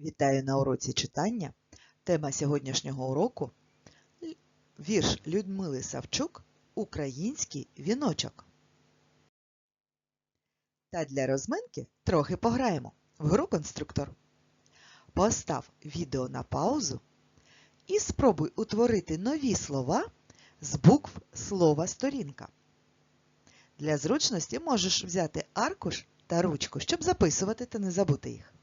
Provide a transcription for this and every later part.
Вітаю на уроці читання. Тема сьогоднішнього уроку вірш Людмили Савчук Український віночок. Та для розминки трохи пограємо в гру конструктор. Постав відео на паузу і спробуй утворити нові слова з букв слова сторінка. Для зручності можеш взяти аркуш та ручку, щоб записувати та не забути їх.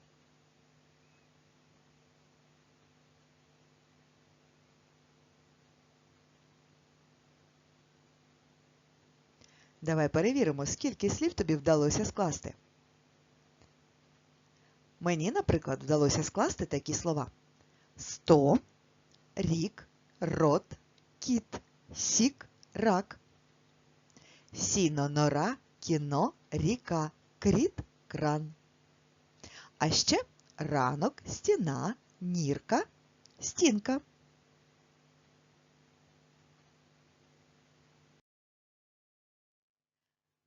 Давай перевіримо, скільки слів тобі вдалося скласти. Мені, наприклад, вдалося скласти такі слова: сто, рік, рот, кіт, сік, рак. Сіно, нора, кіно, ріка, кріт, кран. А ще ранок, стіна, нірка, стінка.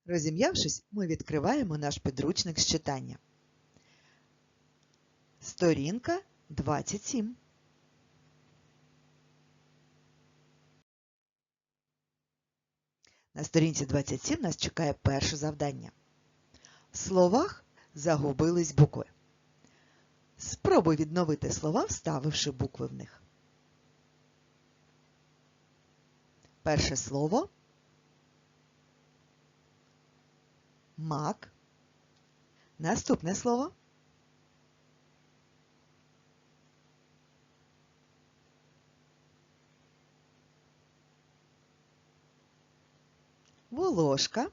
Розім'явшись, ми відкриваємо наш підручник з читання. Сторінка 27. На сторінці 27 нас чекає перше завдання. В словах загубились букви. Спробуй відновити слова, вставивши букви в них. Перше слово мак. Наступне слово. Волошка.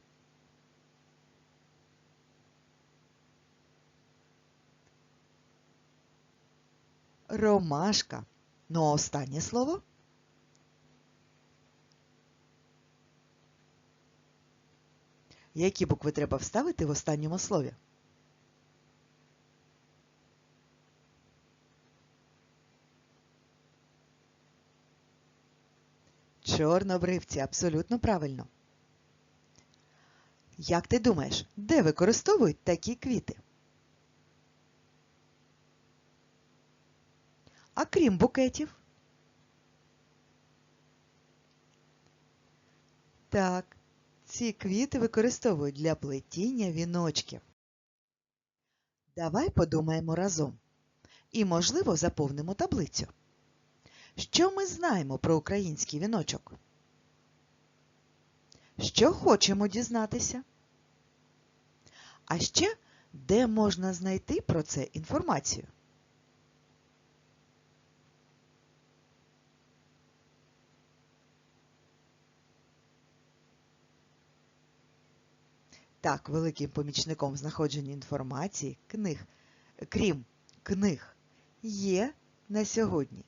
Ромашка. Ну а останнє слово. Які букви треба вставити в останньому слові? Чорнобривці, абсолютно правильно. Як ти думаєш, де використовують такі квіти? А крім букетів? Так, ці квіти використовують для плетіння віночків. Давай подумаємо разом і, можливо, заповнимо таблицю. Що ми знаємо про український віночок? Що хочемо дізнатися? А ще де можна знайти про це інформацію? Так, великим помічником в знаходженні інформації книг, крім книг, є на сьогодні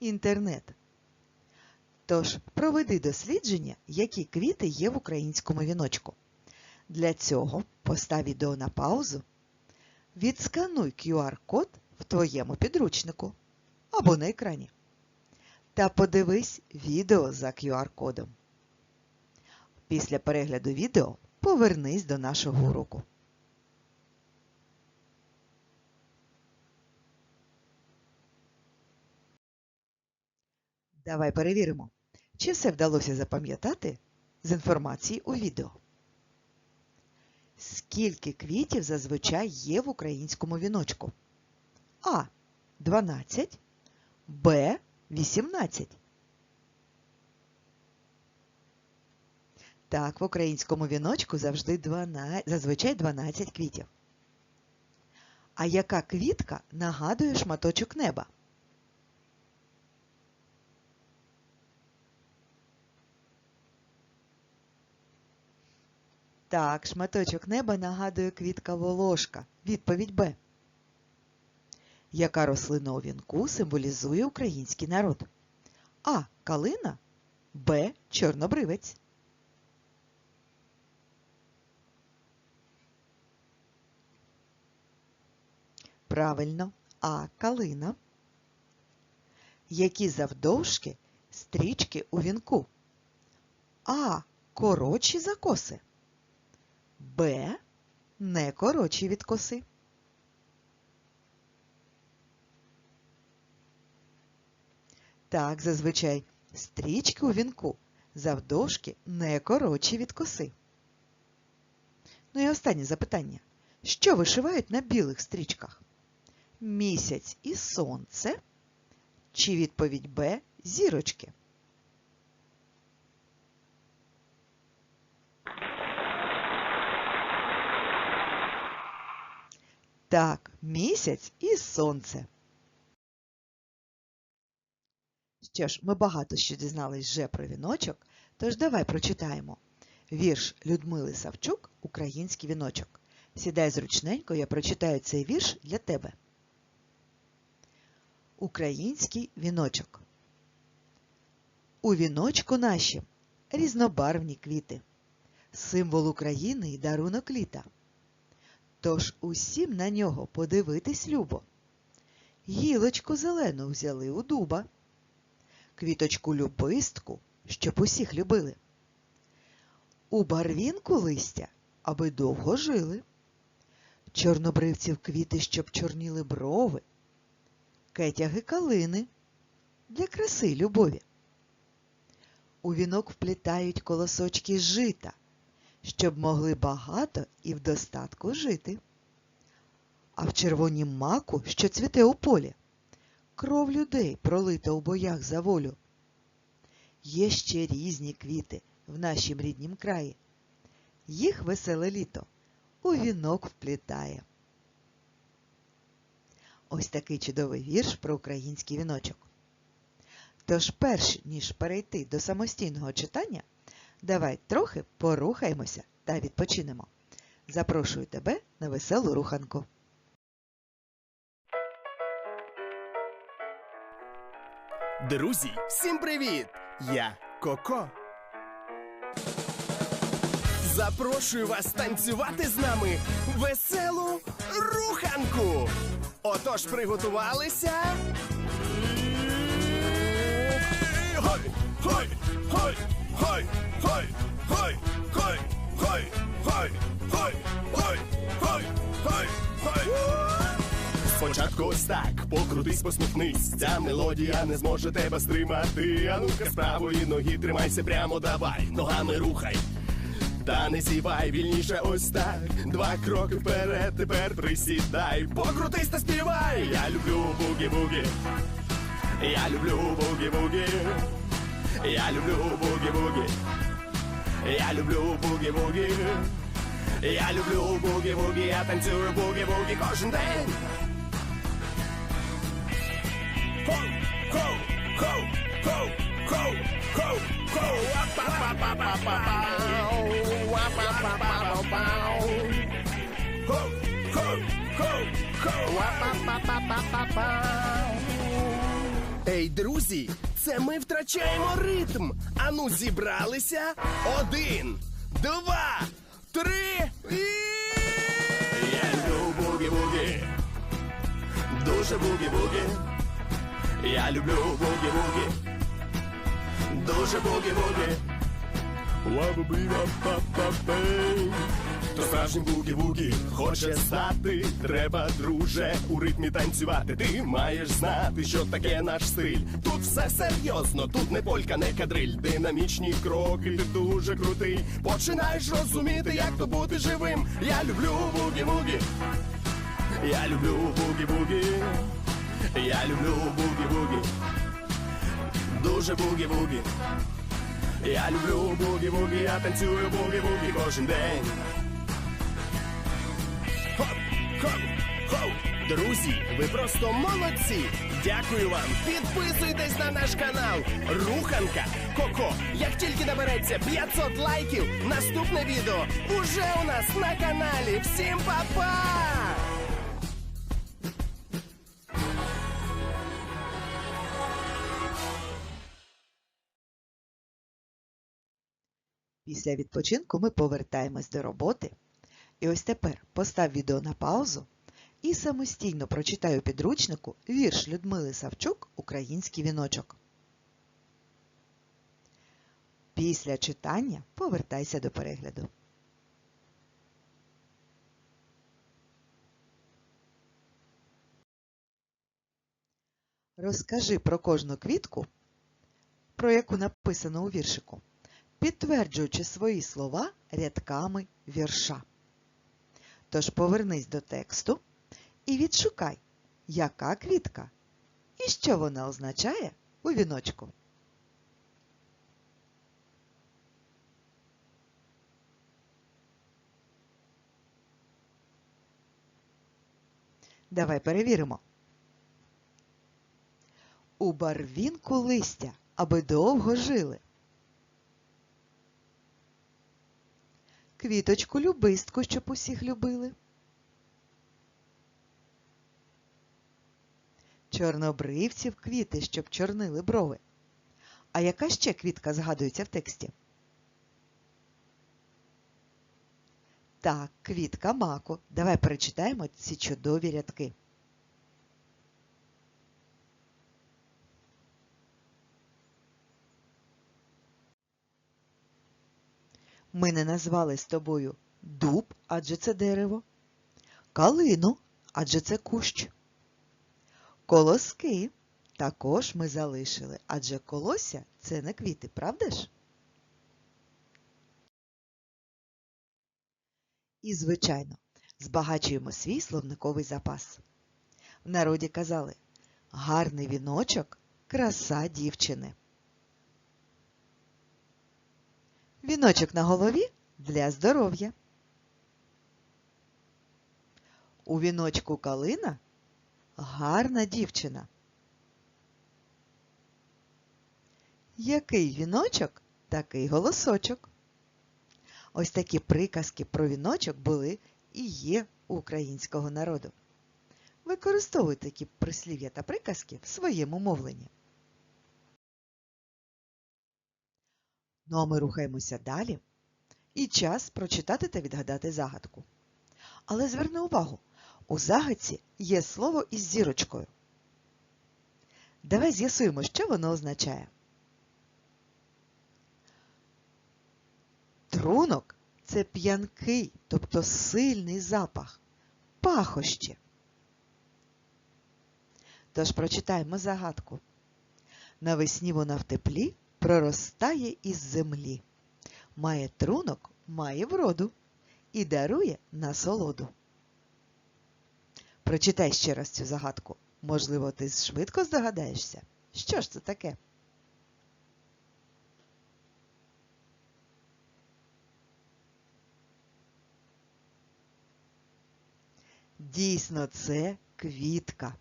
інтернет. Тож проведи дослідження, які квіти є в українському віночку. Для цього постав відео на паузу, відскануй QR-код в твоєму підручнику або на екрані. Та подивись відео за QR-кодом. Після перегляду відео повернись до нашого уроку. Давай перевіримо, чи все вдалося запам'ятати з інформації у відео. Скільки квітів зазвичай є в українському віночку? А. 12, Б. 18. Так, в українському віночку завжди 12, зазвичай 12 квітів. А яка квітка нагадує шматочок неба? Так, шматочок неба нагадує квітка волошка. Відповідь Б. Яка рослина у вінку символізує український народ? А. Калина, Б. Чорнобривець. Правильно, А. Калина. Які завдовжки стрічки у вінку? А. Коротші за коси. Б. Не коротші від коси. Так, зазвичай, стрічки у вінку завдовжки не коротші від коси. Ну і останнє запитання. Що вишивають на білих стрічках? Місяць і сонце? Чи відповідь Б зірочки? Так, місяць і сонце. Що ж, ми багато що дізнались вже про віночок, тож давай прочитаємо. Вірш Людмили Савчук Український віночок. Сідай зручненько, я прочитаю цей вірш для тебе. Український віночок. У віночку нашім різнобарвні квіти, символ України і дарунок літа. Тож усім на нього подивитись любо. Гілочку зелену взяли у дуба, квіточку любистку, щоб усіх любили. У барвінку листя, аби довго жили. Чорнобривців квіти, щоб чорніли брови, кетяги калини для краси любові. У вінок вплітають колосочки жита, щоб могли багато і в достатку жити. А в червонім маку, що цвіте у полі, кров людей пролита у боях за волю. Є ще різні квіти в нашім ріднім краї. Їх веселе літо у вінок вплітає. Ось такий чудовий вірш про український віночок. Тож, перш ніж перейти до самостійного читання, давай трохи порухаємося та відпочинемо. Запрошую тебе на веселу руханку. Друзі, всім привіт! Я Коко. Запрошую вас танцювати з нами веселу руханку. Отож, приготувалися. Гой, гой, гой, гой, гой, гой, гой, гой, гой, гой, гой, гой, гой, гой. Спочатку ось так, покрутись, посміхнись. Ця мелодія не зможе тебе стримати. А ну-ка з правої ноги тримайся прямо, давай, ногами рухай. Та не зівай вільніше ось так. Два кроки вперед, тепер присідай. Покрутись та співай. Я люблю бугі-бугі. Я люблю бугі-бугі. Я люблю бугі-бугі. Я люблю бугі-бугі. Я люблю бугі-бугі, я танцюю бугі-бугі кожен день. Хоу, хоу, хоу, хоу, хоу, хоу, Ей, друзі, це ми втрачаємо ритм. Ану, зібралися. Один, два, три і. Я люблю бугі-бугі. Дуже бугі-бугі. Я люблю бугі-бугі. Дуже бугі-бугі. Ва-ба-бі-ва-па-па-пей. То справжній бугі-бугі хоче стати. Треба, друже, у ритмі танцювати. Ти маєш знати, що таке наш стиль. Тут все серйозно, тут не полька, не кадриль. Динамічні кроки, ти дуже крутий. Починаєш розуміти, як то бути живим. Я люблю бугі-бугі. Я люблю бугі-бугі. Я люблю бугі-бугі. Дуже бугі-бугі. Я люблю бугі-бугі, я танцюю бугі-бугі кожен день. Хоп, хоп, хоп. Друзі, ви просто молодці! Дякую вам! Підписуйтесь на наш канал Руханка Коко. Як тільки набереться 500 лайків, наступне відео уже у нас на каналі. Всім па-па! Після відпочинку ми повертаємось до роботи. І ось тепер постав відео на паузу і самостійно прочитай у підручнику вірш Людмили Савчук Український віночок. Після читання повертайся до перегляду. Розкажи про кожну квітку про яку написано у віршику, підтверджуючи свої слова рядками вірша. Тож повернись до тексту і відшукай, яка квітка і що вона означає у віночку. Давай перевіримо. У барвінку листя, аби довго жили. Квіточку любистку, щоб усіх любили. Чорнобривців квіти, щоб чорнили брови. А яка ще квітка згадується в тексті? Так, квітка маку. Давай перечитаємо ці чудові рядки. Ми не назвали з тобою дуб, адже це дерево, калину, адже це кущ. Колоски також ми залишили, адже колосся це не квіти, правда ж? І, звичайно, збагачуємо свій словниковий запас. В народі казали гарний віночок краса дівчини. Віночок на голові для здоров'я. У віночку калина гарна дівчина. Який віночок, такий голосочок. Ось такі приказки про віночок були і є у українського народу. Використовуй такі прислів'я та приказки в своєму мовленні. Ну а ми рухаємося далі. І час прочитати та відгадати загадку. Але зверни увагу, у загадці є слово із зірочкою. Давай з'ясуємо, що воно означає. Трунок це п'янкий, тобто сильний запах, пахощі. Тож прочитаємо загадку. Навесні вона в теплі проростає із землі. Має трунок, має вроду і дарує насолоду. Прочитай ще раз цю загадку. Можливо, ти швидко здогадаєшся. Що ж це таке? Дійсно, це квітка.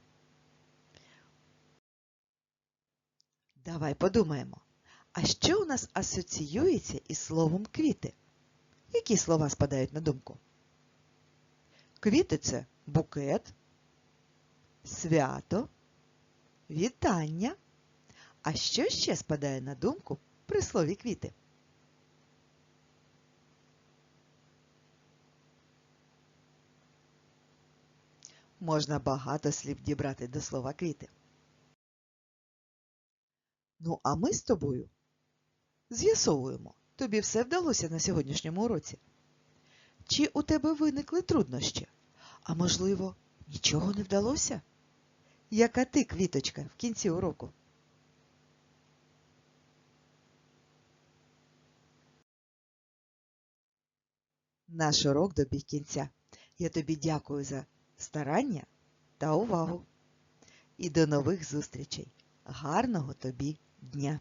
Давай подумаємо. А що у нас асоціюється із словом квіти? Які слова спадають на думку? Квіти це букет, свято, вітання. А що ще спадає на думку при слові квіти? Можна багато слів дібрати до слова квіти. Ну, а ми з тобою з'ясовуємо, тобі все вдалося на сьогоднішньому уроці? Чи у тебе виникли труднощі? А можливо, нічого не вдалося? Яка ти, квіточка, в кінці уроку? Наш урок добіг кінця. Я тобі дякую за старання та увагу. І до нових зустрічей. Гарного тобі дня!